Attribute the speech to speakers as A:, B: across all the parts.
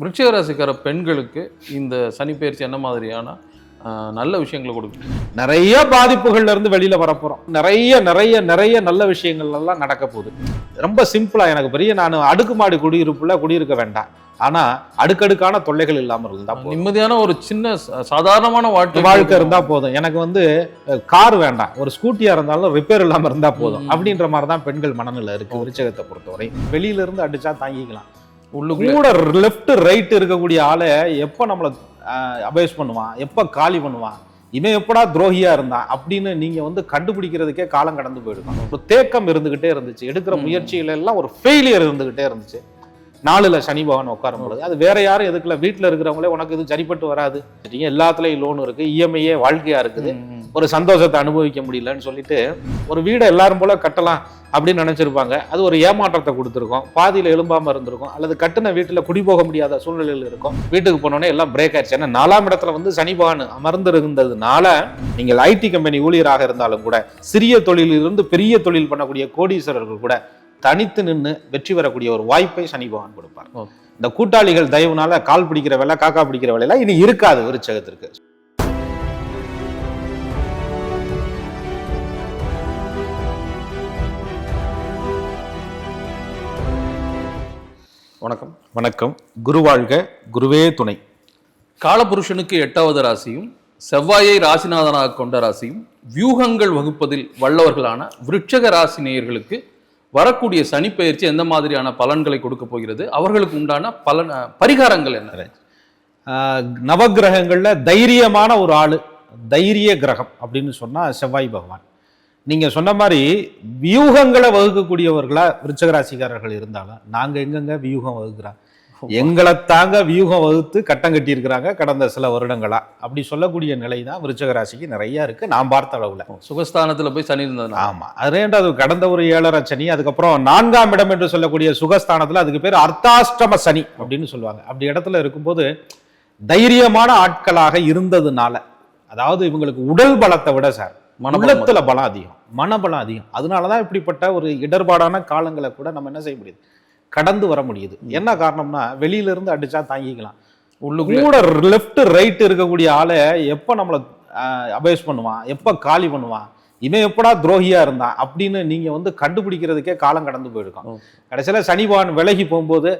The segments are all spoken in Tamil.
A: விருச்சிக ராசிக்கார பெண்களுக்கு இந்த சனி பயிற்சி என்ன மாதிரியான நல்ல விஷயங்களை கொடுக்கும்
B: நிறைய பாதிப்புகள்ல இருந்து வெளியில வரப்போறோம். நிறைய நிறைய நிறைய நல்ல விஷயங்கள் எல்லாம் நடக்க போகுது. ரொம்ப சிம்பிளா எனக்கு பெரிய நான் அடுக்குமாடி குடியிருப்புல குடியிருக்க வேண்டாம். ஆனா அடுக்கடுக்கான தொல்லைகள் இல்லாமல் இருந்தா போதும்.
A: நிம்மதியான ஒரு சின்ன சாதாரணமான வாழ்க்கை
B: வாழ்க்கை இருந்தா போதும். எனக்கு வந்து கார் வேண்டாம். ஒரு ஸ்கூட்டியா இருந்தாலும் ரிப்பேர் இல்லாம இருந்தா போதும். அப்படின்ற மாதிரி தான் பெண்கள் மனநிலை இருக்கு விருச்சகத்தை பொறுத்தவரை. வெளியில இருந்து அடிச்சா தாங்கிக்கலாம். கூட லெஃப்ட் ரைட் இருக்கக்கூடிய ஆளை எப்போ நம்மளை அபேஸ் பண்ணுவான்? எப்போ காலி பண்ணுவான்? இவன் எப்படா துரோகியா இருந்தான்? அப்படின்னு நீங்க வந்து கண்டுபிடிக்கிறதுக்கே காலம் கடந்து போயிடும் ஒரு தேக்கம் இருந்துகிட்டே இருந்துச்சு. எடுக்கிற
A: ம்.
B: முயற்சியில எல்லாம் ஒரு ஃபெயிலியர் இருந்துகிட்டே இருந்துச்சு. நாலுல சனி பகவான் உட்காரும் பொழுது அது வேற யாரும் எதுக்குல வீட்டுல இருக்கிறவங்களே உனக்கு இது சரிப்பட்டு வராது. எல்லாத்துலயும் லோன் இருக்கு இஎம்ஐயே வாழ்க்கையா இருக்குது. ஒரு சந்தோஷத்தை அனுபவிக்க முடியலன்னு சொல்லிட்டு ஒரு வீடை எல்லாரும் போல கட்டலாம் அப்படின்னு நினைச்சிருப்பாங்க. அது ஒரு ஏமாற்றத்தை கொடுத்துருக்கோம். பாதியில எழும்பாம இருந்திருக்கும். அல்லது கட்டின வீட்டுல குடி போக முடியாத சூழ்நிலையில் இருக்கும். வீட்டுக்கு போனோடனே எல்லாம் பிரேக் ஆயிடுச்சு. ஏன்னா நாலாம் இடத்துல வந்து சனி பகவான் அமர்ந்து இருந்ததுனால நீங்கள் ஐடி கம்பெனி ஊழியராக இருந்தாலும் கூட சிறிய தொழிலிலிருந்து பெரிய தொழில் பண்ணக்கூடிய கோடீஸ்வரர்கள் கூட தனித்து நின்று வெற்றி பெறக்கூடிய ஒரு வாய்ப்பை சனி பகவான் கொடுப்பார். இந்த கூட்டாளிகள் தயவுனால கால் பிடிக்கிற வேலை காக்கா பிடிக்கிற வேலையெல்லாம் இனி இருக்காது விருச்சகத்திற்கு.
A: வணக்கம்.
B: வணக்கம். குரு வாழ்க குருவே துணை.
A: காலபுருஷனுக்கு எட்டாவது ராசியும் செவ்வாயை ராசிநாதனாக கொண்ட ராசியும் வியூகங்கள் வகுப்பதில் வல்லவர்களான விருட்சக ராசி நேயர்களுக்கு வரக்கூடிய சனி பயிற்சி எந்த மாதிரியான பலன்களை கொடுக்க போகிறது? அவர்களுக்கு உண்டான பலன் பரிகாரங்கள் என்ன?
B: நவகிரகங்களில் தைரியமான ஒரு ஆள் தைரிய கிரகம் அப்படின்னு சொன்னால் செவ்வாய் பகவான். நீங்கள் சொன்ன மாதிரி வியூகங்களை வகுக்கக்கூடியவர்களாக விருச்சகராசிக்காரர்கள் இருந்தாலும் நாங்கள் எங்கெங்க வியூகம் வகுக்கிறோம்? எங்களை தாங்க வியூகம் வகுத்து கட்டம் கட்டி இருக்கிறாங்க கடந்த சில வருடங்களா? அப்படி சொல்லக்கூடிய நிலை தான் விருச்சக ராசிக்கு நிறைய இருக்கு. நான் பார்த்த அளவுல.
A: சுகஸ்தானத்துல போய் சனி இருந்ததுனா?
B: ஆமா. அது ரெண்டாவது கடந்த ஒரு ஏழரை சனி அதுக்கப்புறம் நான்காம் இடம் என்று சொல்லக்கூடிய சுகஸ்தானத்துல அதுக்கு பேர் அர்த்தாஷ்டம சனி அப்படின்னு சொல்லுவாங்க. அப்படி இடத்துல இருக்கும்போது தைரியமான ஆட்களாக இருந்ததுனால அதாவது இவங்களுக்கு உடல் பலத்தை விட சார்
A: மனபலம்
B: உள்ளத்துல பலம் அதிகம் மனபலம் அதிகம். அதனாலதான் இப்படிப்பட்ட ஒரு இடர்பாடான காலங்களை கூட நம்ம என்ன செய்ய முடியுது? கடந்து வர முடியுது. என்ன காரணம்னா வெளியில இருந்து அடிச்சா தாங்கிக்கலாம்.
A: உள்ளுக்குள்ள.
B: கூட லெஃப்ட் ரைட் இருக்கக்கூடிய ஆளை எப்போ நம்மளை அபேஸ் பண்ணுவான்? எப்போ காலி பண்ணுவான்? இவன் எப்படா துரோகியா இருந்தான்? அப்படின்னு நீங்க வந்து கண்டுபிடிக்கிறதுக்கே காலம் கடந்து போயிருக்கோம். கடைசியில சனிபான் விலகி போகும்போது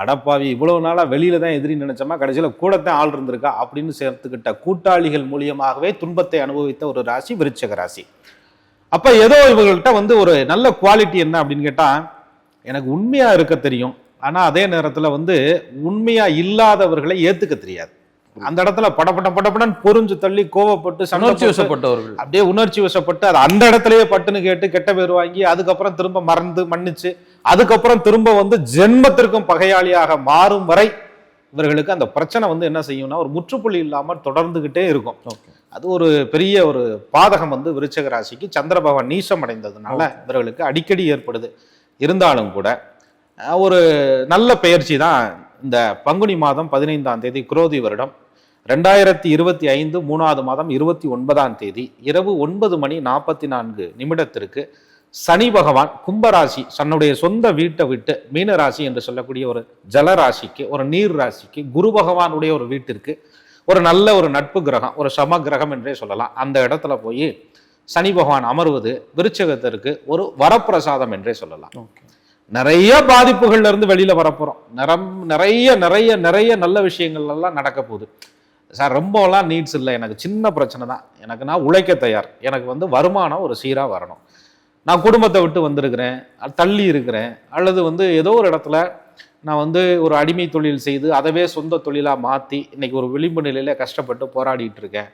B: அடப்பாவி இவ்வளவு நாளா வெளியில தான் எதிரி நினைச்சோமா? கடைசியில கூடத்தான் ஆள் இருந்திருக்கா? அப்படின்னு சேர்த்துக்கிட்ட கூட்டாளிகள் மூலியமாகவே துன்பத்தை அனுபவித்த ஒரு ராசி விருச்சக ராசி. அப்ப ஏதோ இவங்கள்ட்ட வந்து ஒரு நல்ல குவாலிட்டி என்ன அப்படின்னு கேட்டா எனக்கு உண்மையா இருக்க தெரியும். ஆனா அதே நேரத்துல வந்து உண்மையா இல்லாதவர்களை ஏத்துக்க தெரியாது. அந்த இடத்துல படபட படபடன்னு பொறிஞ்சு தள்ளி கோவப்பட்டு
A: உணர்ச்சி
B: போட்டு,
A: வசப்பட்டவர்கள்.
B: அப்படியே உணர்ச்சி வசப்பட்டு அது அந்த இடத்துலயே பட்டுன்னு கேட்டு கெட்ட பேர் வாங்கி அதுக்கப்புறம் திரும்ப மறந்து மன்னிச்சு அதுக்கப்புறம் திரும்ப வந்து ஜென்மத்திற்கும் பகையாளியாக மாறும் வரை இவர்களுக்கு அந்த பிரச்சனை வந்து என்ன செய்யும்னா ஒரு முற்றுப்புள்ளி இல்லாமல் தொடர்ந்துகிட்டே இருக்கும். அது ஒரு பெரிய ஒரு பாதகம் வந்து விருச்சக ராசிக்கு சந்திர பகவான் நீசம் அடைந்ததுனால இவர்களுக்கு அடிக்கடி ஏற்படுது. இருந்தாலும் கூட ஒரு நல்ல பயிற்சி தான் இந்த பங்குனி மாதம் பதினைந்தாம் தேதி குரோதி வருடம். ரெண்டாயிரத்தி இருபத்தி ஐந்து மூணாவது மாதம் இருபத்தி ஒன்பதாம் தேதி இரவு ஒன்பது மணி நாற்பத்தி நான்கு நிமிடத்திற்கு சனி பகவான் கும்பராசி தன்னுடைய சொந்த வீட்டை விட்டு மீனராசி என்று சொல்லக்கூடிய ஒரு ஜலராசிக்கு ஒரு நீர் ராசிக்கு குரு பகவானுடைய ஒரு வீட்டிற்கு ஒரு நல்ல ஒரு நட்பு கிரகம் ஒரு சம கிரகம் என்றே சொல்லலாம். அந்த இடத்துல போய் சனி பகவான் அமர்வது விருச்சகத்திற்கு ஒரு வரப்பிரசாதம் என்றே சொல்லலாம். நிறைய பாதிப்புகள்ல இருந்து வெளியில வரப்போறோம். நிறம் நிறைய நிறைய நிறைய நல்ல விஷயங்கள் எல்லாம் நடக்க போகுது. சார் ரொம்பலாம் நீட்ஸ் இல்லை. எனக்கு சின்ன பிரச்சனை தான். எனக்கு நான் உழைக்க தயார். எனக்கு வந்து வருமானம் ஒரு சீராக வரணும். நான் குடும்பத்தை விட்டு வந்திருக்கிறேன் தள்ளி இருக்கிறேன் அல்லது வந்து ஏதோ ஒரு இடத்துல நான் வந்து ஒரு அடிமை தொழில் செய்து அதவே சொந்த தொழிலாக மாற்றி இன்னைக்கு ஒரு விளிம்பு நிலையில கஷ்டப்பட்டு போராடிட்டு இருக்கேன்.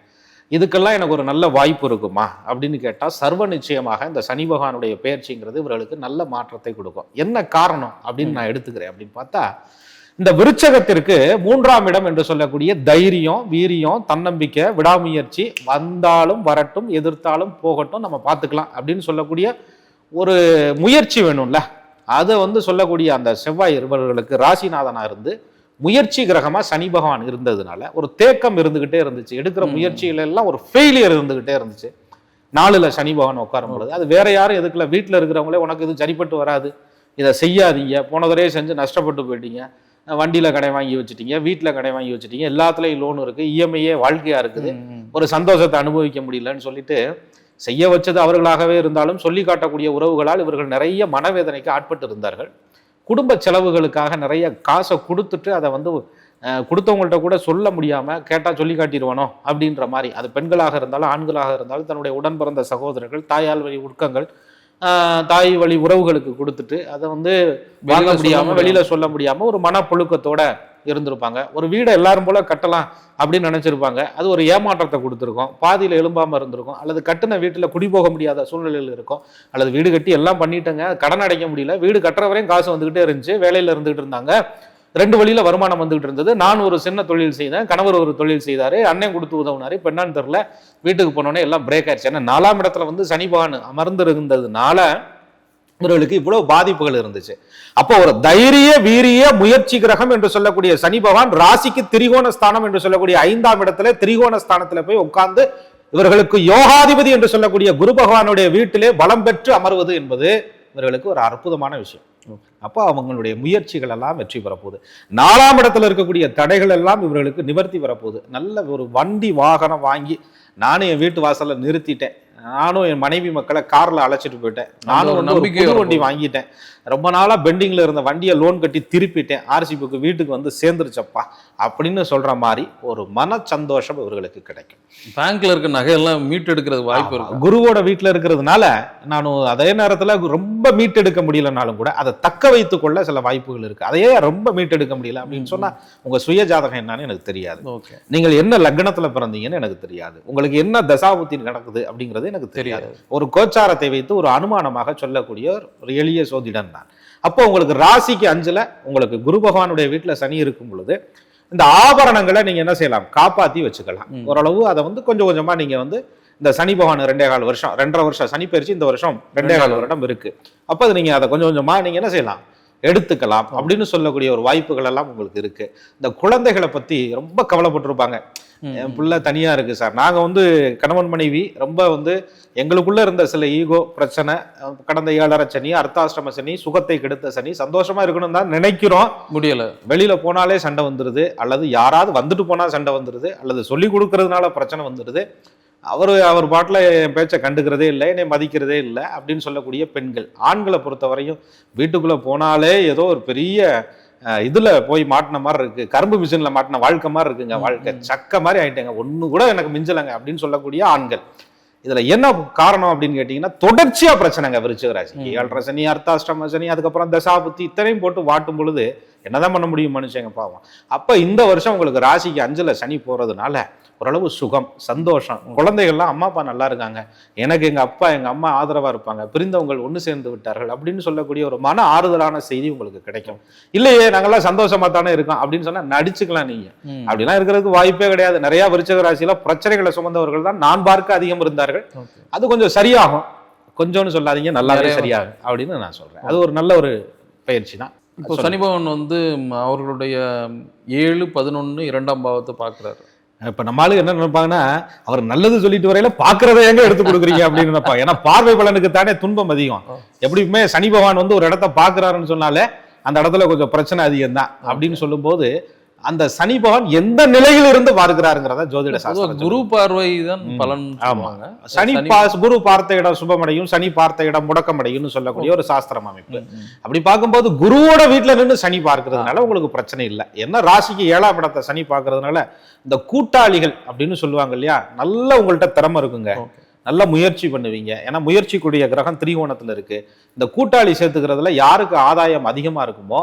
B: இதுக்கெல்லாம் எனக்கு ஒரு நல்ல வாய்ப்பு இருக்குமா? அப்படின்னு கேட்டால் சர்வ நிச்சயமாக இந்த சனி பகவானுடைய பெயர்ச்சிங்கிறது இவர்களுக்கு நல்ல மாற்றத்தை கொடுக்கும். என்ன காரணம் அப்படின்னு நான் எடுத்துக்கிறேன் அப்படின்னு பார்த்தா இந்த விருச்சகத்திற்கு மூன்றாம் இடம் என்று சொல்லக்கூடிய தைரியம் வீரியம் தன்னம்பிக்கை விடாமுயற்சி வந்தாலும் வரட்டும் எதிர்த்தாலும் போகட்டும் நம்ம பார்த்துக்கலாம் அப்படின்னு சொல்லக்கூடிய ஒரு முயற்சி வேணும்ல. அதை வந்து சொல்லக்கூடிய அந்த செவ்வாய் இருவர்களுக்கு ராசிநாதனாக இருந்து முயற்சி கிரகமா சனி பகவான் இருந்ததுனால ஒரு தேக்கம் இருந்துகிட்டே இருந்துச்சு. எடுக்கிற. முயற்சியில எல்லாம் ஒரு ஃபெயிலியர் இருந்துகிட்டே இருந்துச்சு. நாலுல சனி பகவான் உட்காரும் பொழுது அது வேற யாரும் எதுக்குல வீட்டுல இருக்கிறவங்களே உனக்கு இது சரிப்பட்டு வராது இதை செய்யாதீங்க போன தடவை செஞ்சு நஷ்டப்பட்டு போயிட்டீங்க வண்டியில கடை வாங்கி வச்சுட்டீங்க வீட்டுல கடை வாங்கி வச்சுட்டீங்க எல்லாத்துலயும் லோன் இருக்கு இஎம்ஐயே வாழ்க்கையா இருக்குது ஒரு சந்தோஷத்தை அனுபவிக்க முடியலன்னு சொல்லிட்டு செய்ய வச்சது அவர்களாகவே இருந்தாலும் சொல்லி காட்டக்கூடிய உறவுகளால் இவர்கள் நிறைய மனவேதனைக்கு ஆட்பட்டு இருந்தார்கள். குடும்ப செலவுகளுக்காக நிறைய காசை கொடுத்துட்டு அதை வந்து கொடுத்தவங்கள்ட்ட கூட சொல்ல முடியாம கேட்டா சொல்லி காட்டிடுவானோ அப்படின்ற மாதிரி அது பெண்களாக இருந்தாலும் ஆண்களாக இருந்தாலும் தன்னுடைய உடன் பிறந்த சகோதரர்கள் தாயால் வழி உட்கங்கள் தாய் வழி உறவுகளுக்கு கொடுத்துட்டு அதை வந்து வாங்க
A: வெளியில சொல்ல
B: முடியாம
A: முடியாம.
B: வெளியில சொல்ல முடியாம ஒரு மனப்புழுக்கத்தோட இருந்திருப்பாங்க. ஒரு வீடை எல்லாரும் போல கட்டலாம் அப்படின்னு நினைச்சிருப்பாங்க. அது ஒரு ஏமாற்றத்தை கொடுத்துருக்கோம். பாதியில் எலும்பாமல் இருந்திருக்கும். அல்லது கட்டின வீட்டில் குடி போக முடியாத சூழ்நிலையில் இருக்கும். அல்லது வீடு கட்டி எல்லாம் பண்ணிட்டேங்க. கடன் அடைக்க முடியல. வீடு கட்டுற வரையும் காசு வந்துக்கிட்டே இருந்துச்சு. வேலையில் இருந்துகிட்டு இருந்தாங்க. ரெண்டு வழியில் வருமானம் வந்துகிட்டு இருந்தது. நான் ஒரு சின்ன தொழில் செய்தேன். கணவர் ஒரு தொழில் செய்தார். அண்ணன் கொடுத்து உதவுனாரு. இப்போ என்னன்னு தெரில வீட்டுக்கு போனோடனே எல்லாம் பிரேக் ஆயிடுச்சு. ஏன்னா நாலாம் இடத்துல வந்து சனி பகவான் அமர்ந்து இருந்ததுனால இவர்களுக்கு இவ்வளவு பாதிப்புகள் இருந்துச்சு. அப்போ ஒரு தைரிய வீரிய முயற்சி கிரகம் என்று சொல்லக்கூடிய சனி பகவான் ராசிக்கு திரிகோண ஸ்தானம் என்று சொல்லக்கூடிய ஐந்தாம் இடத்துல திரிகோண ஸ்தானத்துல போய் உட்கார்ந்து இவர்களுக்கு யோகாதிபதி என்று சொல்லக்கூடிய குரு பகவானுடைய வீட்டிலே பலம் பெற்று அமர்வது என்பது இவர்களுக்கு ஒரு அற்புதமான விஷயம். அப்போ அவங்களுடைய முயற்சிகள் எல்லாம் வெற்றி பெறப்போகுது. நாலாம் இடத்துல இருக்கக்கூடிய தடைகள் எல்லாம் இவர்களுக்கு நிவர்த்தி வரப்போகுது. நல்ல ஒரு வண்டி வாகனம் வாங்கி நானும் என் வீட்டு வாசலில் நிறுத்திட்டேன். நானும் என் மனைவி மக்களை கார்ல அழைச்சிட்டு போயிட்டேன் நானும்
A: ஒரு நம்பிக்கை
B: வண்டி. வாங்கிட்டேன் ரொம்ப நாளா பெண்டிங்ல இருந்த வண்டியை லோன் கட்டி திருப்பிட்டேன். ஆர்சி புக்கு வீட்டுக்கு வந்து சேர்ந்துருச்சப்பா. அப்படின்னு சொல்ற மாதிரி ஒரு மன சந்தோஷம் இவர்களுக்கு கிடைக்கும்.
A: பேங்க்ல இருக்க நகையெல்லாம் மீட்டெடுக்கிறது வாய்ப்பு
B: ஆமா.
A: இருக்கு?
B: குருவோட வீட்டுல இருக்கிறதுனால நான் அதே நேரத்துல ரொம்ப மீட்டெடுக்க முடியலனாலும் கூட அதை தக்க வைத்துக் கொள்ள சில வாய்ப்புகள் இருக்கு. அதையே ரொம்ப மீட்டெடுக்க முடியல அப்படின்னு சொன்னா உங்க சுய ஜாதகம் என்னன்னு எனக்கு தெரியாது.
A: ஓகே.
B: நீங்கள் என்ன லக்னத்துல பிறந்தீங்கன்னு எனக்கு தெரியாது. உங்களுக்கு என்ன தசாபுத்தி நடக்குது அப்படிங்கிறது எனக்கு தெரியாது. ஒரு கோச்சாரத்தை வைத்து ஒரு அனுமானமாக சொல்லக்கூடிய ஒரு எளிய சோதிடன் தான் அப்போ உங்களுக்கு ராசிக்கு அஞ்சுல உங்களுக்கு குரு பகவானுடைய வீட்டுல சனி இருக்கும் பொழுது இந்த ஆபரணங்களை நீங்க என்ன செய்யலாம்? காப்பாத்தி வச்சுக்கலாம். ஓரளவு அதை வந்து கொஞ்சம் கொஞ்சமா நீங்க வந்து இந்த சனி பகவான் ரெண்டே கால் வருஷம் ரெண்டரை வருஷம் சனி பயிற்சி இந்த வருஷம் ரெண்டே கால் வருடம் இருக்கு. அப்போ அது நீங்க அதை கொஞ்சம் கொஞ்சமா நீங்க என்ன செய்யலாம்? எடுத்துக்கலாம். அப்படின்னு சொல்லக்கூடிய ஒரு வாய்ப்புகள் எல்லாம் உங்களுக்கு இருக்கு. இந்த குழந்தைகளை பத்தி ரொம்ப கவலைப்பட்டிருப்பாங்க. என். பிள்ளை தனியா இருக்கு சார். நாங்க வந்து கணவன் மனைவி ரொம்ப வந்து எங்களுக்குள்ள இருந்த சில ஈகோ பிரச்சனை கடந்த ஏழரை சனி அர்த்தாஷ்டம சனி சுகத்தை கெடுத்த சனி சந்தோஷமா இருக்கணும் தான் நினைக்கிறோம்.
A: முடியல.
B: வெளியில போனாலே சண்டை வந்துருது. அல்லது யாராவது வந்துட்டு போனா சண்டை வந்துருது. அல்லது சொல்லி கொடுக்கறதுனால பிரச்சனை வந்துருது. அவர் அவர் பாட்டில் என் பேச்சை கண்டுக்கிறதே இல்லை என்னை மதிக்கிறதே இல்லை அப்படின்னு சொல்லக்கூடிய பெண்கள். ஆண்களை பொறுத்தவரையும் வீட்டுக்குள்ள போனாலே ஏதோ ஒரு பெரிய இதுல போய் மாட்டின மாதிரி இருக்கு. கரும்பு மிஷின்ல மாட்டின வாழ்க்கை மாதிரி இருக்குங்க வாழ்க்கை. சக்க மாதிரி ஆயிட்டேங்க. ஒண்ணு கூட எனக்கு மிஞ்சலைங்க அப்படின்னு சொல்லக்கூடிய ஆண்கள். இதுல என்ன காரணம் அப்படின்னு கேட்டீங்கன்னா தொடர்ச்சியா பிரச்சனைங்க விருச்சிக ராசி. ஏழரை சனி அர்த்தாஷ்டம சனி அதுக்கப்புறம் தசாபுத்தி இத்தனையும் போட்டு வாட்டும் பொழுது என்னதான் பண்ண முடியும் மனுஷங்க பாவம். அப்ப இந்த வருஷம் உங்களுக்கு ராசிக்கு அஞ்சுல சனி போறதுனால ஓரளவு சுகம் சந்தோஷம். குழந்தைகள்லாம் அம்மா அப்பா நல்லா இருக்காங்க. எனக்கு எங்க அப்பா எங்க அம்மா ஆதரவா இருப்பாங்க. பிரிந்தவங்கள் ஒண்ணு சேர்ந்து விட்டார்கள் அப்படின்னு சொல்லக்கூடிய ஒரு மன ஆறுதலான செய்தி உங்களுக்கு கிடைக்கும். இல்லையே நாங்கெல்லாம் சந்தோஷமா தானே இருக்கோம் அப்படின்னு சொன்னா நடிச்சுக்கலாம் நீங்க.
A: ம்.
B: அப்படிலாம் இருக்கிறதுக்கு வாய்ப்பே கிடையாது. நிறைய விருச்சக ராசியில பிரச்சனைகளை சுமந்தவர்கள் தான் நான் பார்க்க அதிகம் இருந்தார்கள். அது கொஞ்சம் சரியாகும். கொஞ்சம்னு சொல்லாதீங்க நல்லாவே சரியாகும் அப்படின்னு நான் சொல்றேன். அது ஒரு நல்ல ஒரு பயிற்சி தான்.
A: இப்போ சனி பகவான் வந்து அவர்களுடைய ஏழு பதினொன்னு இரண்டாம் பாவத்தை பார்க்குறாரு.
B: இப்ப நம்ம ஆளுங்க என்ன நினைப்பாங்கன்னா அவர் நல்லது சொல்லிட்டு வரையில பாக்குறத எங்க எடுத்து கொடுக்குறீங்க அப்படின்னு நினைப்பாங்க. ஏன்னா பார்வை பலனுக்கு தானே துன்பம் அதிகம். எப்படியுமே சனி பகவான் வந்து ஒரு இடத்த பாக்குறாருன்னு சொன்னாலே அந்த இடத்துல கொஞ்சம் பிரச்சனை அதிகம் தான் அப்படின்னு சொல்லும்போது அந்த சனி பகவான் எந்த நிலையில் இருந்து பார்க்கிறாருங்கிறத ஜோதிட சாஸ்திரம்
A: குரு பார்வை தான். பலன்
B: ஆமா.
A: சொல்லுவாங்க.
B: சனி குரு பார்த்த இடம் சுபமடையும் சனி பார்த்த இடம் முடக்கமடையும்னு சொல்லக்கூடிய ஒரு சாஸ்திரம் அமைப்பு. அப்படி பார்க்கும்போது குருவோட வீட்டுல நின்று சனி பார்க்கறதுனால உங்களுக்கு பிரச்சனை இல்லை. என்ன ராசிக்கு ஏழாம் இடத்தை சனி பார்க்கறதுனால இந்த கூட்டாளிகள் அப்படின்னு சொல்லுவாங்க இல்லையா? நல்ல உங்கள்ட்ட திறமை இருக்குங்க. நல்ல முயற்சி பண்ணுவீங்க. ஏன்னா முயற்சிக்குரிய கிரகம் திரிகோணத்துல இருக்கு. இந்த கூட்டாளி சேர்த்துக்கிறதுல யாருக்கு ஆதாயம் அதிகமா இருக்குமோ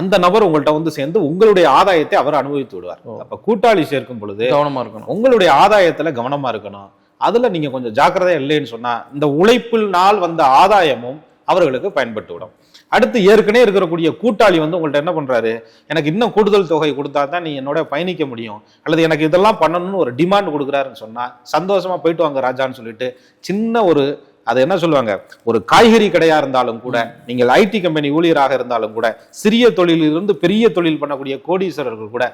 B: அந்த நபர் உங்கள்ட்ட வந்து சேர்ந்து உங்களுடைய ஆதாயத்தை அவர் அனுபவித்து விடுவார். அப்ப கூட்டாளி சேர்க்கும் பொழுது
A: கவனமா இருக்கணும்.
B: உங்களுடைய ஆதாயத்துல கவனமா இருக்கணும். அதுல நீங்க கொஞ்சம் ஜாக்கிரதையா இல்லைன்னு சொன்னா இந்த உழைப்பினால் வந்த ஆதாயமும் அவர்களுக்கு பயன்பட்டு விடும். அடுத்து ஏற்கனவே இருக்கக்கூடிய கூட்டாளி வந்து உங்கள்ட்ட என்ன பண்றாரு? எனக்கு இன்னும் கூடுதல் தொகை கொடுத்தா தான் நீ என்னோட பயணிக்க முடியும். அல்லது எனக்கு இதெல்லாம் பண்ணணும்னு ஒரு டிமாண்ட் கொடுக்குறாருன்னு சொன்னா சந்தோஷமா போயிட்டு வாங்க ராஜான்னு சொல்லிட்டு சின்ன ஒரு அது என்ன சொல்லுவாங்க? ஒரு காய்கறி கடையா இருந்தாலும் கூட நீங்கள் ஐடி கம்பெனி ஊழியராக இருந்தாலும் கூட சிறிய தொழிலிலிருந்து பெரிய தொழில் பண்ணக்கூடிய கோடீஸ்வரர்கள் கூட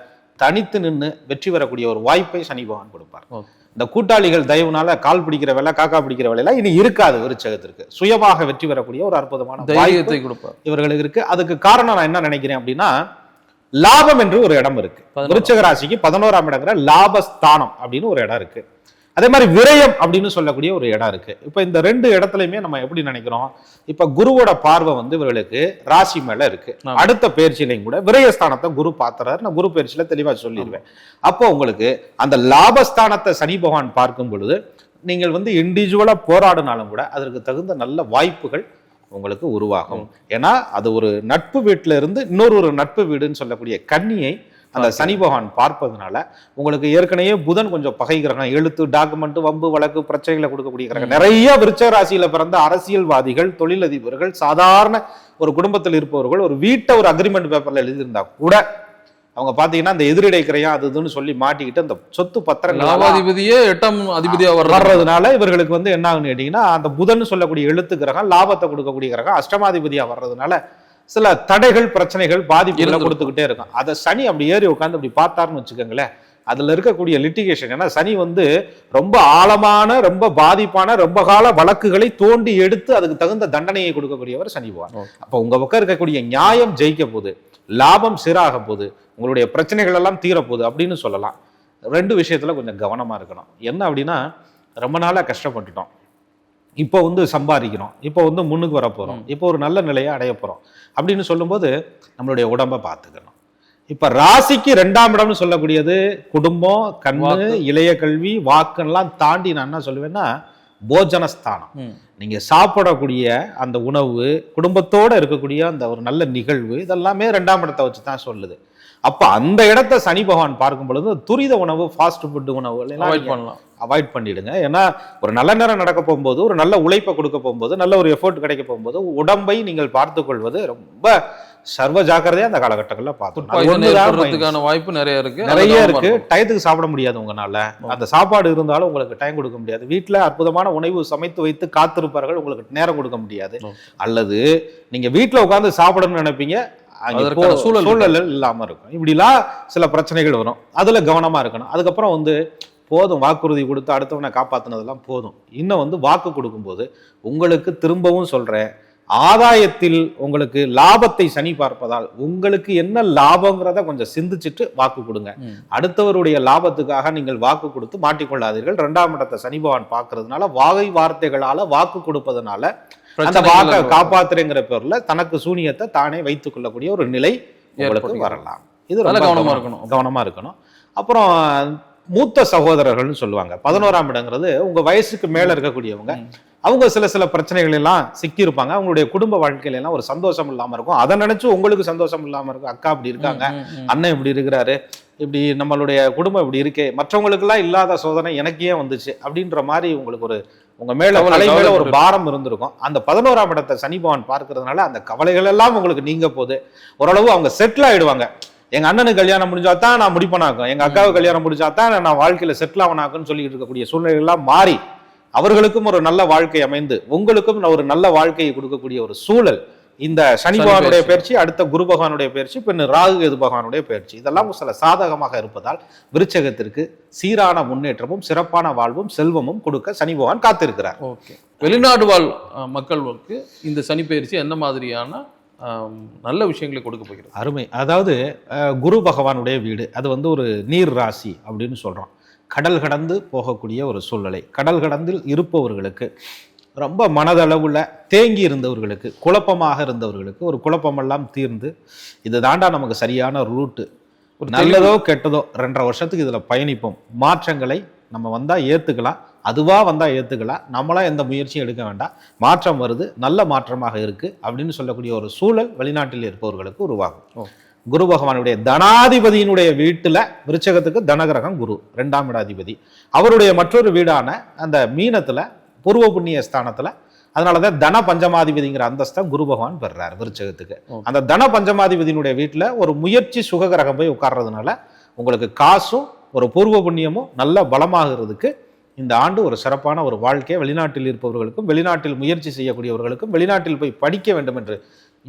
B: தனித்து நின்று வெற்றி பெறக்கூடிய ஒரு வாய்ப்பை சனி பகவான் கொடுப்பார். இந்த கூட்டாளிகள் தயவுனால கால் பிடிக்கிற வேலை காக்கா பிடிக்கிற வேலையெல்லாம் இனி இருக்காது விருச்சகத்திற்கு. சுயமாக வெற்றி பெறக்கூடிய ஒரு அற்புதமான
A: தைரியத்தை கொடுப்பார்.
B: இவர்களுக்கு இருக்கு. அதுக்கு காரணம் நான் என்ன நினைக்கிறேன் அப்படின்னா லாபம் என்று ஒரு இடம் இருக்கு. விருச்சக ராசிக்கு பதினோராம் இடங்கிற லாபஸ்தானம் அப்படின்னு ஒரு இடம் இருக்கு. அதே மாதிரி விரயம் அப்படின்னு சொல்லக்கூடிய ஒரு இடம் இருக்கு. இப்ப இந்த ரெண்டு இடத்துலயுமே நம்ம எப்படி நினைக்கிறோம்? இப்ப குருவோட பார்வை வந்து இவர்களுக்கு ராசி மேல இருக்கு. அடுத்த பயிற்சியிலையும் கூட விரயஸ்தானத்தை குரு பாத்துறாரு நான் குரு பயிற்சியில தெளிவா சொல்லிடுவேன். அப்போ உங்களுக்கு அந்த லாபஸ்தானத்தை சனி பகவான் பார்க்கும் பொழுது நீங்கள் வந்து இண்டிவிஜுவலா போராடினாலும் கூட அதற்கு தகுந்த நல்ல வாய்ப்புகள் உங்களுக்கு உருவாகும். ஏன்னா அது ஒரு நட்பு வீட்டுல இருந்து இன்னொரு ஒரு நட்பு வீடுன்னு சொல்லக்கூடிய கன்னியை அந்த சனி பகவான் பார்ப்பதனால உங்களுக்கு ஏற்கனவே புதன் கொஞ்சம் பகை கிரகம் எழுத்து டாக்குமெண்ட் வம்பு வழக்கு பிரச்சனைகளை கொடுக்கக்கூடிய கிரகம் நிறைய விருச்ச ராசியில பிறந்த அரசியல்வாதிகள் தொழிலதிபர்கள் சாதாரண ஒரு குடும்பத்தில் இருப்பவர்கள் ஒரு வீட்டை ஒரு அக்ரிமெண்ட் பேப்பர்ல எழுதியிருந்தா கூட அவங்க பாத்தீங்கன்னா அந்த எதிரிடை கிரையா அது இதுன்னு சொல்லி மாட்டிக்கிட்டு அந்த சொத்து பத்திரங்கள் எல்லாம்
A: லாபாதிபதியே எட்டாம் அதிபதியா வர்றது
B: வர்றதுனால இவர்களுக்கு வந்து என்ன ஆகுன்னு கேட்டீங்கன்னா அந்த புதன் சொல்லக்கூடிய எழுத்து கிரகம் லாபத்தை கொடுக்கக்கூடிய கிரகம் அஷ்டமாதிபதியா வர்றதுனால சில தடைகள் பிரச்சனைகள் பாதிப்புகளை. கொடுத்துக்கிட்டே இருக்கும். அதை சனி அப்படி ஏறி உட்காந்து அப்படி பார்த்தாருன்னு வச்சுக்கோங்களேன் அதுல இருக்கக்கூடிய லிட்டிகேஷன் ஏன்னா சனி வந்து ரொம்ப ஆழமான ரொம்ப பாதிப்பான ரொம்ப கால வழக்குகளை தோண்டி எடுத்து அதுக்கு தகுந்த தண்டனையை கொடுக்கக்கூடியவர் சனி பகவான். அப்போ உங்க பக்கம் இருக்கக்கூடிய நியாயம் ஜெயிக்க போகுது லாபம் சீராக போகுது உங்களுடைய பிரச்சனைகள் எல்லாம் தீரப்போகுது அப்படின்னு சொல்லலாம். ரெண்டு விஷயத்துல கொஞ்சம் கவனமா இருக்கணும். என்ன அப்படின்னா ரொம்ப நாளா கஷ்டப்பட்டுட்டோம். இப்போ வந்து சம்பாதிக்கிறோம். இப்போ வந்து முன்னுக்கு வர போறோம். இப்போ ஒரு நல்ல நிலையை அடைய போறோம். அப்படின்னு சொல்லும்போது நம்மளுடைய உடம்பை பார்த்துக்கணும். இப்ப ராசிக்கு ரெண்டாம் இடம்னு சொல்லக்கூடியது குடும்பம் கண்ணு. இளைய கல்வி வாக்குன்னெல்லாம் தாண்டி நான் என்ன சொல்லுவேன்னா போஜனஸ்தானம்.
A: ம்.
B: நீங்க சாப்பிடக்கூடிய அந்த உணவு குடும்பத்தோட இருக்கக்கூடிய அந்த ஒரு நல்ல நிகழ்வு இதெல்லாமே ரெண்டாம் இடத்தை வச்சு தான் சொல்லுது. அப்ப அந்த இடத்தை சனி பகவான் பார்க்கும் பொழுது துரித உணவு ஃபாஸ்ட் ஃபுட் உணவு
A: அவாய்ட் பண்ணலாம்.
B: அவாய்ட் பண்ணிடுங்க. ஏன்னா ஒரு நல்ல நேரம் நடக்க போகும்போது ஒரு நல்ல உழைப்பை கொடுக்க போகும்போது நல்ல ஒரு எஃபோர்ட் கிடைக்க போகும்போது உடம்பை நீங்கள் பார்த்துக் கொள்வது ரொம்ப சர்வ ஜாக்கிரதையா அந்த காலகட்டங்கள்ல பார்த்தோம்.
A: வாய்ப்பு நிறைய இருக்கு.
B: நிறைய இருக்கு. டயத்துக்கு சாப்பிட முடியாது உங்களால. அந்த சாப்பாடு இருந்தாலும் உங்களுக்கு டைம் கொடுக்க முடியாது. வீட்ல அற்புதமான உணவு சமைத்து வைத்து காத்திருப்பார்கள் உங்களுக்கு நேரம் கொடுக்க முடியாது. அல்லது நீங்க வீட்ல உட்கார்ந்து சாப்பிடணும்னு நினைப்பீங்க
A: சூழல்
B: இல்லாம இருக்கும். இப்படிலாம் சில பிரச்சனைகள் வரும். அதுல கவனமா இருக்கணும். அதுக்கப்புறம் வந்து போதும் வாக்குறுதி கொடுத்து அடுத்தவனை காப்பாத்துனதெல்லாம் போதும். இன்னும் வந்து வாக்கு கொடுக்கும்போது உங்களுக்கு திரும்பவும் சொல்றேன் ஆதாயத்தில் உங்களுக்கு லாபத்தை சனி பார்ப்பதால் உங்களுக்கு என்ன லாபங்கிறத கொஞ்சம் சிந்திச்சுட்டு வாக்கு கொடுங்க. அடுத்தவருடைய லாபத்துக்காக நீங்கள் வாக்கு கொடுத்து மாட்டிக்கொள்ளாதீர்கள். ரெண்டாம் இடத்தை சனி பகவான் பார்க்கறதுனால வாகை வார்த்தைகளால வாக்கு கொடுப்பதனால அந்த வாக்கை. காப்பாத்துறேங்கிற பேர்ல தனக்கு சூனியத்தை தானே வைத்துக் கொள்ளக்கூடிய ஒரு நிலை உங்களுக்கு. வரலாம். இது ரொம்ப
A: கவனமா இருக்கணும்.
B: கவனமா இருக்கணும். அப்புறம் மூத்த சகோதரர்கள்னு சொல்லுவாங்க. பதினோராம் இடங்கிறது உங்க வயசுக்கு மேல இருக்கக்கூடியவங்க. அவங்க சில சில பிரச்சனைகள் எல்லாம் சிக்கி இருப்பாங்க அவங்களுடைய குடும்ப வாழ்க்கையில எல்லாம் ஒரு சந்தோஷம் இல்லாம இருக்கும். அதை நினைச்சு உங்களுக்கு சந்தோஷம் இல்லாம இருக்கும். அக்கா அப்படி இருக்காங்க. அண்ணன் இப்படி இருக்கிறாரு. இப்படி நம்மளுடைய குடும்பம் இப்படி இருக்கே. மற்றவங்களுக்கெல்லாம் இல்லாத சோதனை எனக்கு ஏன் வந்துச்சு? அப்படின்ற மாதிரி உங்களுக்கு ஒரு உங்க மேல தலை மேல ஒரு. பாரம் இருந்திருக்கும். அந்த பதினோராம் இடத்தை சனி பகவான் பார்க்கறதுனால அந்த கவலைகள் எல்லாம் உங்களுக்கு நீங்க போகுது ஓரளவு அவங்க செட்டில் ஆயிடுவாங்க. எங்க அண்ணனுக்கு கல்யாணம் முடிஞ்சா தான் நான் முடிப்பனாக்கும் எங்க அக்காவுக்கு கல்யாணம் முடிஞ்சா தான் நான் வாழ்க்கையில செட்டில் ஆவனாக்குன்னு சொல்லிட்டு இருக்கக்கூடிய சூழ்நிலை எல்லாம் மாறி அவர்களுக்கும் ஒரு நல்ல வாழ்க்கை அமைந்து உங்களுக்கும் ஒரு நல்ல வாழ்க்கையை கொடுக்கக்கூடிய ஒரு சூழல் இந்த சனி பகவானுடைய
A: பயிற்சி.
B: அடுத்த குரு பகவானுடைய பயிற்சி பின் ராகு கேது பகவானுடைய பயிற்சி. இதெல்லாம் சில சாதகமாக இருப்பதால் விருச்சகத்திற்கு சீரான முன்னேற்றமும் சிறப்பான வாழ்வும் செல்வமும் கொடுக்க சனி பகவான் காத்திருக்கிறார்.
A: ஓகே. வெளிநாடு வாழ் மக்களுக்கு இந்த சனி பயிற்சி எந்த மாதிரியான நல்ல விஷயங்களை கொடுக்க போகிறது?
B: அருமை. அதாவது குரு பகவானுடைய வீடு அது வந்து ஒரு நீர் ராசி அப்படின்னு சொல்றோம். கடல் கடந்து போகக்கூடிய ஒரு சூழ்நிலை. கடல் கடந்தில் இருப்பவர்களுக்கு ரொம்ப மனதளவுல தேங்கி இருந்தவர்களுக்கு குழப்பமாக இருந்தவர்களுக்கு ஒரு குழப்பமெல்லாம் தீர்ந்து இது தாண்டா நமக்கு சரியான ரூட்டு.
A: ஒரு
B: நல்லதோ கெட்டதோ ரெண்டரை வருஷத்துக்கு இதுல பயணிப்போம். மாற்றங்களை நம்ம வந்தா ஏத்துக்கலாம். அதுவா வந்தா ஏத்துக்கலாம். நம்மளா எந்த முயற்சியும் எடுக்க வேண்டாம். மாற்றம் வருது. நல்ல மாற்றமாக இருக்கு அப்படின்னு சொல்லக்கூடிய ஒரு சூழல் வெளிநாட்டில் இருப்பவர்களுக்கு உருவாகும்.
A: ஓ.
B: குரு பகவானுடைய தனாதிபதியினுடைய வீட்டுல விருச்சகத்துக்கு தனகிரகம் குரு ரெண்டாம் இடாதிபதி. அவருடைய மற்றொரு வீடான அந்த மீனத்துல பூர்வ புண்ணிய ஸ்தானத்துல. அதனாலதான் தன பஞ்சமாதிபதிங்கிற அந்தஸ்தை குரு பகவான் பெறுறாரு விருச்சகத்துக்கு. அந்த தன பஞ்சமாதிபதியினுடைய வீட்டுல ஒரு முயற்சி சுககிரகம் போய் உட்கார்றதுனால உங்களுக்கு காசும் ஒரு பூர்வ புண்ணியமும் நல்ல பலமாகிறதுக்கு இந்த ஆண்டு ஒரு சிறப்பான ஒரு வாழ்க்கையை வெளிநாட்டில் இருப்பவர்களுக்கும் வெளிநாட்டில் முயற்சி செய்யக்கூடியவர்களுக்கும் வெளிநாட்டில் போய் படிக்க வேண்டும் என்று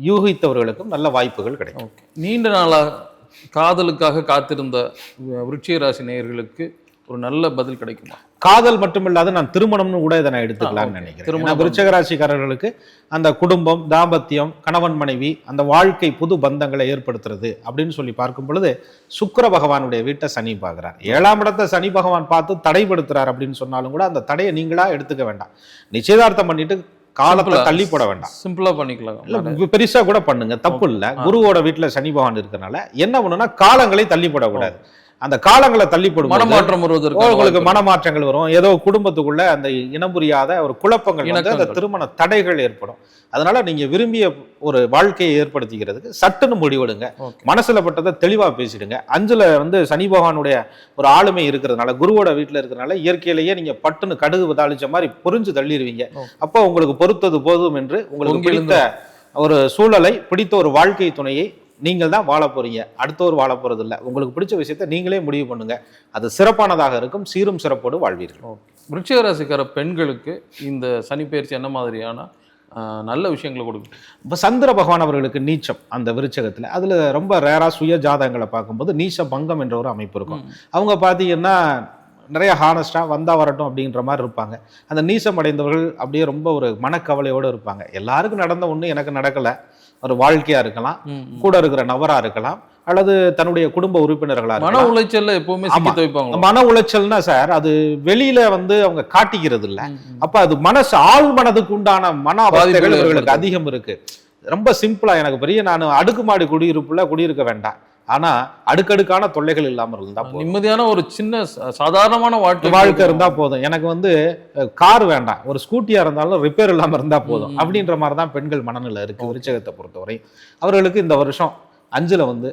B: யூகித்தவர்களுக்கும் நல்ல வாய்ப்புகள் கிடைக்கும்.
A: நீண்ட நாளாக காதலுக்காக காத்திருந்த வி- விருச்சிக ராசி நேயர்களுக்கு ஒரு நல்ல பதில் கிடைக்குமா?
B: காதல் மட்டுமில்லாத நான் திருமணம்னு கூட இதை நான் எடுத்துக்கலாம்னு. நினைக்கிறேன்.
A: திருமணம்
B: ஏன்னா விருச்சக ராசிக்காரர்களுக்கு அந்த குடும்பம் தாம்பத்தியம் கணவன் மனைவி அந்த வாழ்க்கை புது பந்தங்களை ஏற்படுத்துறது அப்படின்னு சொல்லி பார்க்கும் பொழுது சுக்கிர பகவானுடைய வீட்டை சனி பார்க்கிறார். ஏழாம் இடத்தை சனி பகவான் பார்த்து தடைப்படுத்துறார் அப்படின்னு சொன்னாலும் கூட அந்த தடையை நீங்களா எடுத்துக்க வேண்டாம். நிச்சயதார்த்தம் பண்ணிட்டு காலத்தை
A: Simple ஆ.
B: தள்ளி போட வேண்டாம்.
A: சிம்பிளா பண்ணிக்கலாம்.
B: இல்ல பெருசா கூட பண்ணுங்க. தப்பு இல்ல. குருவோட வீட்டுல சனி பகவான் இருக்கறனால என்ன பண்ணுன்னா காலங்களை தள்ளி போடக்கூடாது. அந்த காலங்களை தள்ளி போடும்
A: மனமாற்றம் வருவதற்கு
B: உங்களுக்கு மனமாற்றங்கள் வரும் ஏதோ குடும்பத்துக்குள்ள அந்த இனம் புரியாத ஒரு குழப்பங்கள் வந்து அந்த. திருமண தடைகள் ஏற்படும் அதனால நீங்க விரும்பிய ஒரு வாழ்க்கையை ஏற்படுத்திக்கிறதுக்கு சட்டுன்னு முடிவெடுங்க. மனசுல பட்டதை தெளிவா பேசிடுங்க அஞ்சுல வந்து சனி பகவானுடைய ஒரு ஆளுமை இருக்கிறதுனால குருவோட வீட்டுல இருக்கிறதுனால இயற்கையிலேயே நீங்க பட்டுன்னு கடுகு தாளிச்ச மாதிரி புரிஞ்சு தள்ளிடுவீங்க. அப்போ உங்களுக்கு பொறுத்தது போதும் என்று உங்களுக்கு பிடித்த ஒரு சூழலை பிடித்த ஒரு வாழ்க்கை துணையை நீங்கள் தான் வாழ போறீங்க. அடுத்தவர் வாழ போறது இல்ல உங்களுக்கு பிடிச்ச விஷயத்தை நீங்களே முடிவு பண்ணுங்க. அது சிறப்பானதாக இருக்கும். சீரும் சிறப்போடு வாழ்வீர்கள்.
A: விருச்சிக ராசிக்கார பெண்களுக்கு இந்த சனி பயிற்சி என்ன மாதிரியான நல்ல விஷயங்களை கொடுக்கும்?
B: இப்போ சந்திர பகவான் அவர்களுக்கு நீச்சம் அந்த விருச்சகத்துல. அதுல ரொம்ப ரேரா சுய ஜாதகங்களை பார்க்கும்போது நீச்ச பங்கம் என்ற ஒரு அமைப்பு இருக்கும். அவங்க பார்த்தீங்கன்னா நிறைய ஹானஸ்டா வந்தா வரட்டும் அப்படின்ற மாதிரி இருப்பாங்க. அந்த நீசம் அடைந்தவர்கள் அப்படியே ரொம்ப ஒரு மனக்கவலையோடு இருப்பாங்க. எல்லாருக்கும் நடந்த ஒண்ணு எனக்கு நடக்கல. ஒரு வாழ்க்கையா இருக்கலாம். கூட இருக்கிற நபரா இருக்கலாம் அல்லது தன்னுடைய குடும்ப உறுப்பினர்களா
A: மன உளைச்சல்ல எப்பவுமே துவைப்பாங்க
B: மன உளைச்சல்னா சார் அது வெளியில வந்து அவங்க காட்டிக்கிறது இல்ல அப்ப அது மனசு ஆள் மனதுக்கு உண்டான மன
A: ஏற்படுத்தும்.
B: அதிகம் இருக்கு. ரொம்ப சிம்பிளா எனக்கு பெரிய நான் அடுக்குமாடி குடியிருப்புல குடியிருக்க வேண்டாம். ஆனா அடுக்கடுக்கான தொல்லைகள் இல்லாமல் இருந்தா போதும்.
A: நிம்மதியான ஒரு சின்ன சாதாரணமான வாழ்க்கை
B: வாழ்க்கை இருந்தா போதும். எனக்கு வந்து கார் வேண்டாம். ஒரு ஸ்கூட்டியா இருந்தாலும் ரிப்பேர் இல்லாம இருந்தா போதும். அப்படின்ற மாதிரி தான் பெண்கள் மனநிலை இருக்கு. விருச்சகத்தை பொறுத்தவரை. அவர்களுக்கு இந்த வருஷம் அஞ்சுல வந்து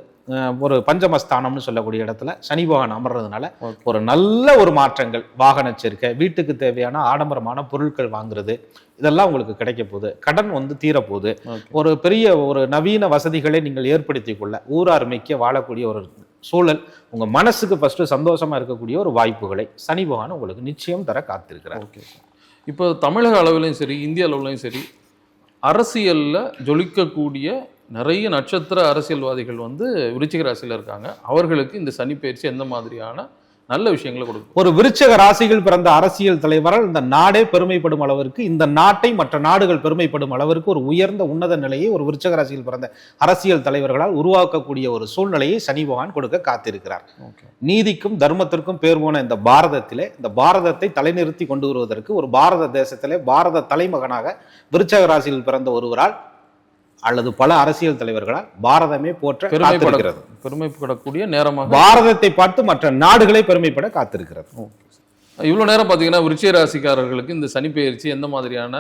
B: ஒரு பஞ்சமஸ்தானம்னு சொல்லக்கூடிய இடத்துல சனி பகவான் அமர்றதுனால. ஒரு நல்ல ஒரு மாற்றங்கள் வாகன சேர்க்கை வீட்டுக்கு தேவையான ஆடம்பரமான பொருட்கள் வாங்குறது இதெல்லாம் உங்களுக்கு கிடைக்க போகுது கடன் வந்து தீரப்போகுது. ஒரு பெரிய ஒரு நவீன வசதிகளை நீங்கள் ஏற்படுத்தி கொள்ள ஊரார் மிக்க வாழக்கூடிய ஒரு சூழல் உங்க மனசுக்கு ஃபர்ஸ்ட் சந்தோஷமா இருக்கக்கூடிய ஒரு வாய்ப்புகளை சனி பகவான் உங்களுக்கு நிச்சயம் தர காத்திருக்கிறார்
A: இப்போ தமிழக அளவிலையும் சரி இந்திய அளவுலையும் சரி அரசியல்ல ஜொலிக்கக்கூடிய நிறைய நட்சத்திர அரசியல்வாதிகள் வந்து விருச்சிக ராசியில இருக்காங்க. அவர்களுக்கு இந்த சனி பயிற்சி எந்த மாதிரியான நல்ல விஷயங்களை கொடுக்கும்?
B: ஒரு விருச்சக ராசிகள் பிறந்த அரசியல் தலைவரால் இந்த நாடே பெருமைப்படும் அளவிற்கு இந்த நாட்டை மற்ற நாடுகள் பெருமைப்படும் அளவிற்கு ஒரு உயர்ந்த உன்னத நிலையை ஒரு விருச்சக ராசியில் பிறந்த அரசியல் தலைவர்களால் உருவாக்கக்கூடிய ஒரு சூழ்நிலையை சனி பகவான் கொடுக்க காத்திருக்கிறார். நீதிக்கும் தர்மத்திற்கும் பேர் போன இந்த பாரதத்திலே இந்த பாரதத்தை தலைநிறுத்தி கொண்டு வருவதற்கு ஒரு பாரத தேசத்திலே பாரத தலைமகனாக விருச்சக ராசியில் பிறந்த ஒருவரால் அல்லது பல அரசியல் தலைவர்களால் பாரதமே போற்ற
A: பெருமைப்பட
B: காத்திருக்கிறது.
A: பெருமைப்படக்கூடிய நேரமாக
B: பாரதத்தை பார்த்து மற்ற நாடுகளை பெருமைப்பட காத்திருக்கிறது.
A: இவ்வளோ நேரம் பார்த்தீங்கன்னா விருச்சிக ராசிக்காரர்களுக்கு இந்த சனி பயிற்சி எந்த மாதிரியான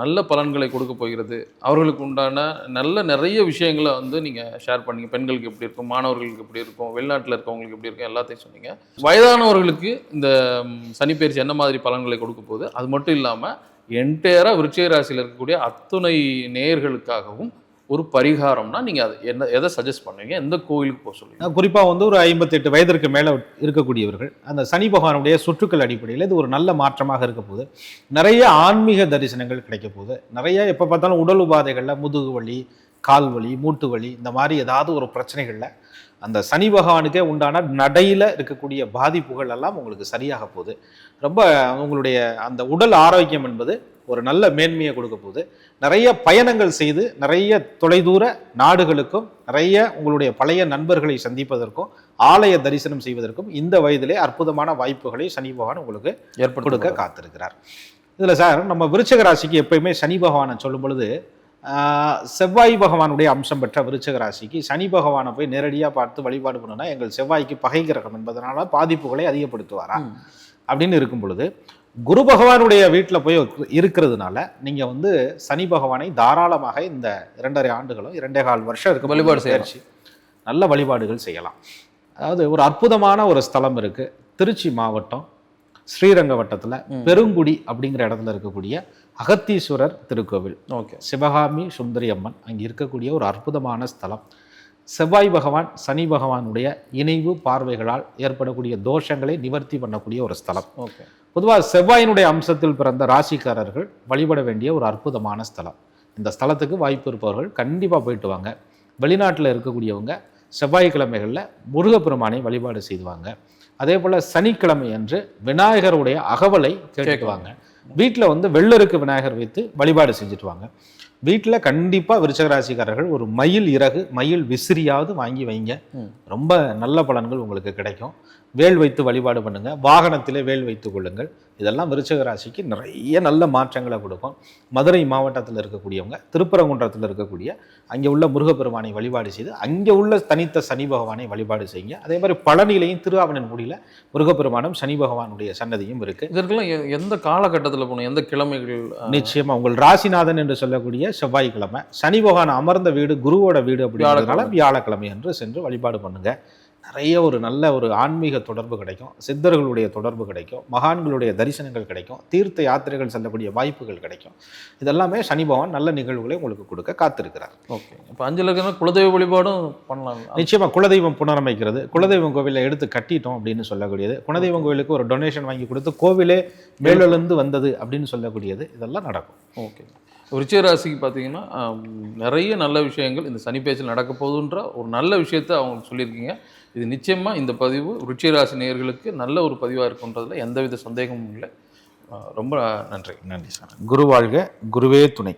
A: நல்ல பலன்களை கொடுக்க போகிறது? அவர்களுக்கு உண்டான நல்ல நிறைய விஷயங்களை வந்து நீங்கள் ஷேர் பண்ணீங்க. பெண்களுக்கு எப்படி இருக்கும் மாணவர்களுக்கு எப்படி இருக்கும் வெளிநாட்டில் இருக்கவங்களுக்கு எப்படி இருக்கும் எல்லாத்தையும் சொன்னீங்க. வயதானவர்களுக்கு இந்த ம், சனி பயிற்சி என்ன மாதிரி பலன்களை கொடுக்க போகுது? அது மட்டும் இல்லாமல் என்டையராக விருச்சிக ராசியில் இருக்கக்கூடிய அத்துணை நேர்களுக்காகவும் ஒரு பரிகாரம்னா நீங்கள் அது என்ன எதை சஜஸ்ட் பண்ணுவீங்க? எந்த கோயிலுக்கு போக சொல்லுவீங்க?
B: குறிப்பாக வந்து ஒரு ஐம்பத்தெட்டு வயதிற்கு மேலே இருக்கக்கூடியவர்கள் அந்த சனி பகவானுடைய சுற்றுக்கள் அடிப்படையில் இது ஒரு நல்ல மாற்றமாக இருக்க போகுது. நிறைய ஆன்மீக தரிசனங்கள் கிடைக்க போகுது. நிறைய எப்போ பார்த்தாலும் உடல் உபாதைகளில் முதுகு வலி கால் வலி மூட்டு வலி இந்த மாதிரி ஏதாவது ஒரு பிரச்சனைகள்ல அந்த சனி பகவானுக்கே உண்டான நடையில இருக்கக்கூடிய பாதிப்புகள் எல்லாம் உங்களுக்கு சரியாக போகுது. ரொம்ப உங்களுடைய அந்த உடல் ஆரோக்கியம் என்பது ஒரு நல்ல மேன்மையை கொடுக்க போகுது. நிறைய பயணங்கள் செய்து நிறைய தொலைதூர நாடுகளுக்கும் நிறைய உங்களுடைய பழைய நண்பர்களை சந்திப்பதற்கும் ஆலய தரிசனம் செய்வதற்கும் இந்த வயதிலே அற்புதமான வாய்ப்புகளை சனி பகவான் உங்களுக்கு
A: ஏற்படுத்த
B: கொடுக்க காத்திருக்கிறார். இதுல சார் நம்ம விருச்சக ராசிக்கு எப்பயுமே சனி பகவானை சொல்லும் பொழுது செவ்வாய் பகவானுடைய அம்சம் பெற்ற விருச்சக ராசிக்கு சனி பகவானை போய் நேரடியாக பார்த்து வழிபாடு பண்ணணும்னா எங்கள் செவ்வாய்க்கு பகை கிரகம் என்பதனால பாதிப்புகளை அதிகப்படுத்துவாரா. அப்படின்னு இருக்கும் பொழுது குரு பகவானுடைய வீட்டில் போய் இருக்கிறதுனால நீங்க வந்து சனி பகவானை தாராளமாக இந்த இரண்டரை ஆண்டுகளும் இரண்டே கால் வருஷம் இருக்க
A: வழிபாடு.
B: பயிற்சி நல்ல வழிபாடுகள் செய்யலாம் அதாவது ஒரு அற்புதமான ஒரு ஸ்தலம் இருக்கு திருச்சி மாவட்டம் ஸ்ரீரங்க வட்டத்துல. பெருங்குடி அப்படிங்கிற இடத்துல இருக்கக்கூடிய அகத்தீஸ்வரர் திருக்கோவில்.
A: ஓகே.
B: சிவகாமி சுந்தரி அம்மன் அங்கே இருக்கக்கூடிய ஒரு அற்புதமான ஸ்தலம். செவ்வாய் பகவான் சனி பகவானுடைய இணைவு பார்வைகளால் ஏற்படக்கூடிய தோஷங்களை நிவர்த்தி பண்ணக்கூடிய ஒரு ஸ்தலம்.
A: ஓகே.
B: பொதுவாக செவ்வாயினுடைய அம்சத்தில் பிறந்த ராசிக்காரர்கள் வழிபட வேண்டிய ஒரு அற்புதமான ஸ்தலம். இந்த ஸ்தலத்துக்கு வாய்ப்பு இருப்பவர்கள் கண்டிப்பாக போயிட்டு வாங்க. வெளிநாட்டில் இருக்கக்கூடியவங்க செவ்வாய்க்கிழமைகளில் முருகப்பெருமானை வழிபாடு செய்துவாங்க அதே போல் சனிக்கிழமை அன்று விநாயகருடைய அகவலை கேட்டுக்குவாங்க வீட்டில் வந்து வெள்ளருக்கு விநாயகர் வைத்து வழிபாடு செஞ்சுட்டு வாங்க. வீட்டில் கண்டிப்பாக விருச்சகராசிக்காரர்கள் ஒரு மயில் இறகு மயில் விசிறியாவது வாங்கி வைங்க. ரொம்ப நல்ல பலன்கள் உங்களுக்கு கிடைக்கும். வேல் வைத்து வழிபாடு பண்ணுங்க. வாகனத்திலே வேல் வைத்துக் கொள்ளுங்கள். இதெல்லாம் விருச்சக ராசிக்கு நிறைய நல்ல மாற்றங்களை கொடுக்கும். மதுரை மாவட்டத்தில் இருக்கக்கூடியவங்க திருப்பரங்குன்றத்தில் இருக்கக்கூடிய அங்கே உள்ள முருகப்பெருமானை வழிபாடு செய்து அங்கே உள்ள தனித்த சனி பகவானை வழிபாடு செய்யுங்க. அதே மாதிரி பழனிலையும் திருஆவணன்குடியில் முருகப்பெருமானும் சனி பகவானுடைய சன்னதியும் இருக்கு.
A: இதற்கெல்லாம் எந்த காலகட்டத்தில் போகணும்? எந்த கிழமைகள் அஹ்,
B: நிச்சயமா உங்கள் ராசிநாதன் என்று சொல்லக்கூடிய செவ்வாய்க்கிழமை சனி பகவான் அமர்ந்த வீடு குருவோட வீடு அப்படிங்கிறதுனால வியாழக்கிழமை. என்று சென்று வழிபாடு பண்ணுங்க. நிறைய ஒரு நல்ல ஒரு ஆன்மீக தொடர்பு கிடைக்கும். சித்தர்களுடைய தொடர்பு கிடைக்கும். மகான்களுடைய தரிசனங்கள் கிடைக்கும். தீர்த்த யாத்திரைகள் செல்லக்கூடிய வாய்ப்புகள் கிடைக்கும். இதெல்லாமே சனி பகவான் நல்ல நிகழ்வுகளை உங்களுக்கு கொடுக்க காத்திருக்கிறார்.
A: ஓகே. இப்போ அஞ்சு லட்சம் குலதெய்வ வழிபாடும் பண்ணலாம்.
B: நிச்சயமா குலதெய்வம் புனரமைக்கிறது. குலதெய்வம் கோவிலை எடுத்து கட்டிட்டோம் அப்படின்னு சொல்லக்கூடியது. குலதெய்வம் கோவிலுக்கு ஒரு டொனேஷன் வாங்கி கொடுத்து கோவிலே மேலெழுந்து வந்தது அப்படின்னு சொல்லக்கூடியது. இதெல்லாம் நடக்கும்.
A: ஓகே. விருச்சிக ராசிக்கு பார்த்தீங்கன்னா நிறைய நல்ல விஷயங்கள் இந்த சனி பேச்சில் நடக்க போகுதுன்ற ஒரு நல்ல விஷயத்தை அவங்க சொல்லியிருக்கீங்க. இது நிச்சயமாக இந்த பதிவு விருச்சிக ராசி நேயர்களுக்கு நல்ல ஒரு பதிவாக இருக்குன்றதில் எந்தவித சந்தேகமும் இல்லை. ரொம்ப நன்றி.
B: நன்றி சார். குரு வாழ்க குருவே துணை.